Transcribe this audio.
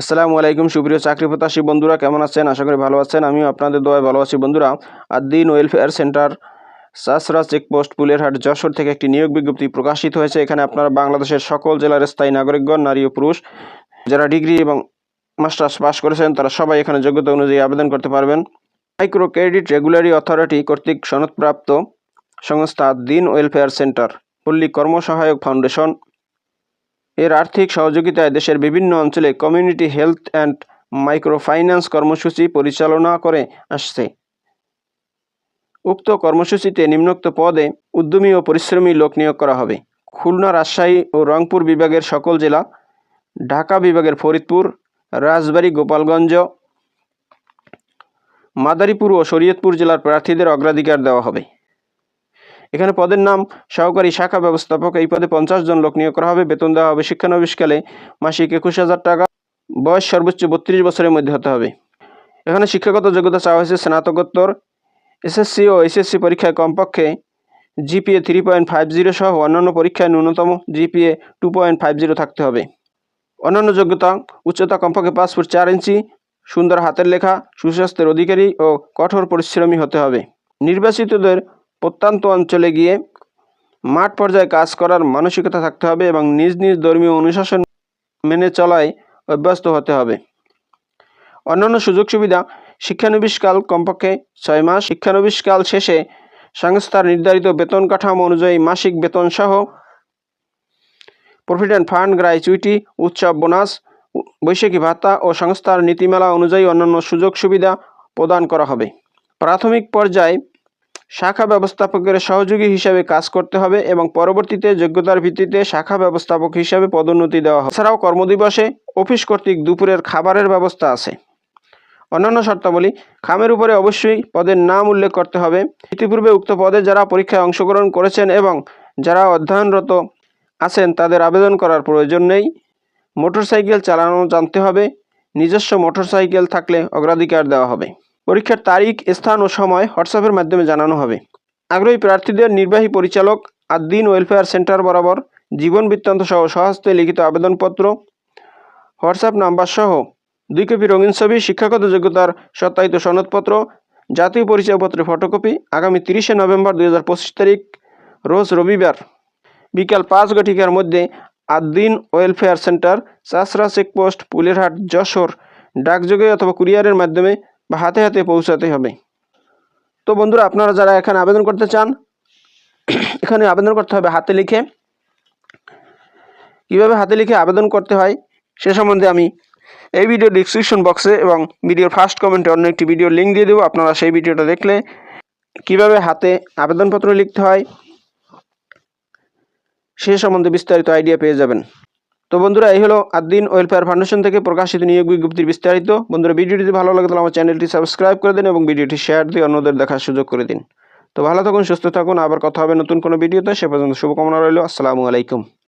আসসালামু আলাইকুম, সুপ্রিয় চাকরি প্রত্যাশী বন্ধুরা, কেমন আছেন? আশা করি ভালো আছেন। আমিও আপনাদের দোয়ায় ভালো আছি বন্ধুরা। Ad-din welfare centre Chachra checkpost, Pulerhat, Jessore থেকে একটি নিয়োগ বিজ্ঞপ্তি প্রকাশিত হয়েছে। এখানে আপনারা বাংলাদেশের সকল জেলার স্থায়ী নাগরিকগণ, নারী ও পুরুষ, যারা ডিগ্রি এবং মাস্টার্স পাস করেছেন, তারা সবাই এখানে যোগ্যতা অনুযায়ী আবেদন করতে পারবেন। মাইক্রো ক্রেডিট রেগুলারি অথরিটি কর্তৃক সনদপ্রাপ্ত সংস্থা দিন ওয়েলফেয়ার সেন্টার পল্লী কর্মসহায়ক ফাউন্ডেশন। এর আর্থিক সহযোগিতায় দেশের বিভিন্ন অঞ্চলে কমিউনিটি হেলথ অ্যান্ড মাইক্রোফাইন্যান্স কর্মসূচি পরিচালনা করে আসছে। উক্ত কর্মসূচিতে নিম্নোক্ত পদে উদ্যমী ও পরিশ্রমী লোক নিয়োগ করা হবে। খুলনা, রাজশাহী ও রংপুর বিভাগের সকল জেলা, ঢাকা বিভাগের ফরিদপুর, রাজবাড়ী, গোপালগঞ্জ, মাদারীপুর ও শরীয়তপুর জেলার প্রার্থীদের অগ্রাধিকার দেওয়া হবে। এখানে পদের নাম সহকারী শাখা ব্যবস্থাপক। এই পদে পঞ্চাশ জন লোক নিয়োগ করা হবে। বেতন দেওয়া হবে শিক্ষানবিশকালে মাসিক একুশ হাজার টাকা। বয়স সর্বোচ্চ বত্রিশ বছরের মধ্যে হতে হবে। এখানে শিক্ষাগত যোগ্যতা চাওয়া হয়েছে স্নাতকোত্তর, এসএসসি ও এসএসসি পরীক্ষায় কমপক্ষে GPA three point five zero সহ অন্যান্য পরীক্ষায় ন্যূনতম GPA two point five zero থাকতে হবে। অন্যান্য যোগ্যতা, উচ্চতা কমপক্ষে পাঁচ ফুট চার ইঞ্চি, সুন্দর হাতের লেখা, সুস্বাস্থ্যের অধিকারী ও কঠোর পরিশ্রমী হতে হবে। নির্বাচিতদের প্রত্যন্ত অঞ্চলে গিয়ে মাঠ পর্যায়ে কাজ করার মানসিকতা থাকতে হবে এবং নিজ নিজ ধর্মীয় অনুশাসন মেনে চলায় অভ্যস্ত হতে হবে। অন্যান্য সুযোগ সুবিধা শিক্ষানবিশকাল কমপক্ষে ছয় মাস। শিক্ষানবিশকাল শেষে সংস্থার নির্ধারিত বেতন কাঠামো অনুযায়ী মাসিক বেতন সহ প্রভিডেন্ট ফান্ড গ্র্যাচুইটি উৎসব, বোনাস, বৈশাখী ভাতা ও সংস্থার নীতিমালা অনুযায়ী অন্যান্য সুযোগ সুবিধা প্রদান করা হবে। প্রাথমিক পর্যায়ে শাখা ব্যবস্থাপকের সহযোগী হিসাবে কাজ করতে হবে এবং পরবর্তীতে যোগ্যতার ভিত্তিতে শাখা ব্যবস্থাপক হিসাবে পদোন্নতি দেওয়া হবে। এছাড়াও কর্মদিবসে অফিস কর্তৃক দুপুরের খাবারের ব্যবস্থা আছে। অন্যান্য শর্তাবলী, খামের উপরে অবশ্যই পদের নাম উল্লেখ করতে হবে। ইতিপূর্বে উক্ত পদে যারা পরীক্ষায় অংশগ্রহণ করেছেন এবং যারা অধ্যয়নরত আছেন, তাদের আবেদন করার প্রয়োজন নেই। মোটরসাইকেল চালানো জানতে হবে। নিজস্ব মোটরসাইকেল থাকলে অগ্রাধিকার দেওয়া হবে। পরীক্ষার তারিখ, স্থান ও সময় হোয়াটসঅ্যাপের মাধ্যমে জানানো হবে। আগ্রহী প্রার্থীদের নির্বাহী পরিচালক আদ্দিন ওয়েলফেয়ার সেন্টার বরাবর জীবন বৃত্তান্ত সহ সহস্তে লিখিত আবেদনপত্র, হোয়াটসঅ্যাপ নাম্বার সহ দুই কপি রঙিন ছবি, শিক্ষাগত যোগ্যতার সত্যায়িত সনদপত্র, জাতীয় পরিচয়পত্রের ফটোকপি আগামী তিরিশে নভেম্বর দু হাজার পঁচিশ তারিখ, রোজ রবিবার বিকাল পাঁচ ঘটিকার মধ্যে Ad-din welfare centre, Chachra checkpost, Pulerhat, Jessore, ডাকযোগে অথবা কুরিয়ারের মাধ্যমে বা হাতে হাতে পৌঁছাতে হবে। তো বন্ধুরা, আপনারা যারা এখানে আবেদন করতে চান, এখানে আবেদন করতে হবে হাতে লিখে। কীভাবে হাতে লিখে আবেদন করতে হয়, সে সম্বন্ধে আমি এই ভিডিও ডিসক্রিপশন বক্সে এবং ভিডিওর ফার্স্ট কমেন্টে অন্য একটি ভিডিওর লিঙ্ক দিয়ে দেবো। আপনারা সেই ভিডিওটা দেখলে কীভাবে হাতে আবেদনপত্র লিখতে হয়, সে সম্বন্ধে বিস্তারিত আইডিয়া পেয়ে যাবেন। তো বন্ধুরা, এই হলো আদিন ওয়েলফেয়ার ফাউন্ডেশন থেকে প্রকাশিত নিয়োগ বিজ্ঞপ্তির বিস্তারিত। বন্ধুরা, ভিডিওটি ভালো লাগে, তাহলে আমার চ্যানেলটি সাবস্ক্রাইব করে দিন এবং ভিডিওটি শেয়ার দিয়ে অন্যদের দেখার সুযোগ করে দিন। তো ভালো থাকুন, সুস্থ থাকুন, আবার কথা হবে নতুন কোনো ভিডিওতে। সে পর্যন্ত শুভকামনা রইল, আসসালামু আলাইকুম।